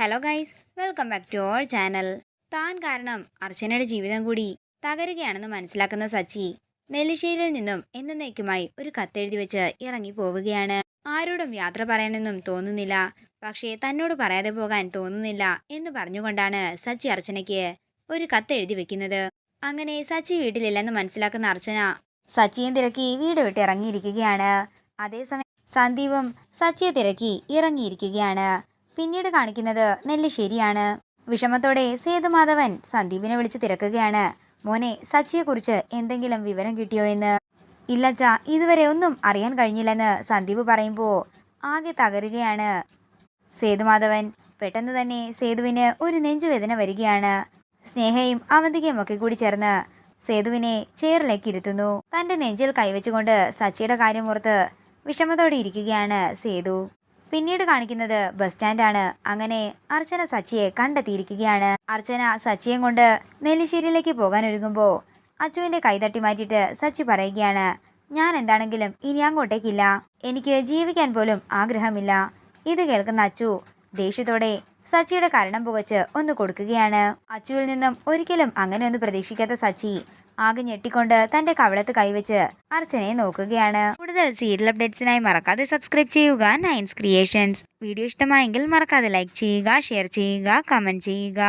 Hello guys welcome back to our channel താൻ കാരണം അർച്ചനയുടെ ജീവിതം കൂടി തകരുകയാണെന്ന് മനസ്സിലാക്കുന്ന സച്ചി നെല്ലിശ്ശേരിയിൽ നിന്നും എന്നേക്കുമായി ഒരു കത്തെഴുതി വെച്ച് ഇറങ്ങി പോവുകയാണ്. ആരോടും യാത്ര പറയാനൊന്നും തോന്നുന്നില്ല. പക്ഷേ തന്നോട് പറയാതെ പോകാൻ തോന്നുന്നില്ല എന്ന് പറഞ്ഞുകൊണ്ടാണ് സച്ചി അർച്ചനയ്ക്ക് ഒരു കത്തെഴുതി വെക്കുന്നത്. അങ്ങനെ സച്ചി വീട്ടിലില്ലെന്ന് മനസ്സിലാക്കുന്ന അർച്ചന സച്ചിയും തിരക്കി വീട് വിട്ട് ഇറങ്ങിയിരിക്കുകയാണ്. അതേസമയം സന്ദീപും സച്ചിയെ തിരക്കി ഇറങ്ങിയിരിക്കുകയാണ്. പിന്നീട് കാണിക്കുന്നത് നെല്ലിശ്ശേരിയാണ്. വിഷമത്തോടെ സേതുമാധവൻ സന്ദീപിനെ വിളിച്ച് തിരക്കുകയാണ്. മോനെ സച്ചിയെക്കുറിച്ച് എന്തെങ്കിലും വിവരം കിട്ടിയോ എന്ന്? ഇല്ലച്ച ഇതുവരെ ഒന്നും അറിയാൻ കഴിഞ്ഞില്ലെന്ന് സന്ദീപ് പറയുമ്പോൾ ആകെ തകരുകയാണ്. സേതുമാധവൻ പെട്ടെന്ന് തന്നെ സേതുവിന് ഒരു നെഞ്ചുവേദന വരികയാണ്. സ്നേഹയും അവന്തികയും ഒക്കെ കൂടി ചേർന്ന് സേതുവിനെ ചേറിലേക്ക് ഇരുത്തുന്നു. തന്റെ നെഞ്ചിൽ കൈവച്ചുകൊണ്ട് സച്ചിയുടെ കാര്യം ഓർത്ത് വിഷമത്തോടെ ഇരിക്കുകയാണ് സേതു. പിന്നീട് കാണിക്കുന്നത് ബസ് സ്റ്റാൻഡാണ്. അങ്ങനെ അർച്ചന സച്ചിയെ കണ്ടെത്തിയിരിക്കുകയാണ്. അർച്ചന സച്ചിയെ കൊണ്ട് നെല്ലിശ്ശേരിയിലേക്ക് പോകാൻ ഒരുങ്ങുമ്പോൾ അച്ചുവിന്റെ കൈതട്ടി മാറ്റിയിട്ട് സച്ചി പറയുകയാണ് ഞാൻ എന്താണെങ്കിലും ഇനി അങ്ങോട്ടേക്കില്ല. എനിക്ക് ജീവിക്കാൻ പോലും ആഗ്രഹമില്ല. ഇത് കേൾക്കുന്ന അച്ചു ദേഷ്യത്തോടെ സച്ചിയുടെ കരണം പുകച്ച് ഒന്ന് കൊടുക്കുകയാണ്. അച്ചുവിൽ നിന്നും ഒരിക്കലും അങ്ങനെ പ്രതീക്ഷിക്കാത്ത സച്ചി ആകെ ഞെട്ടിക്കൊണ്ട് തന്റെ കവളത്ത് കൈവച്ച് അർച്ചനയെ നോക്കുകയാണ്. കൂടുതൽ സീരിയൽ അപ്ഡേറ്റ്സിനായി മറക്കാതെ സബ്സ്ക്രൈബ് ചെയ്യുക നയൻസ് ക്രിയേഷൻസ് വീഡിയോ ഇഷ്ടമായെങ്കിൽ മറക്കാതെ ലൈക്ക് ചെയ്യുക ഷെയർ ചെയ്യുക കമന്റ് ചെയ്യുക.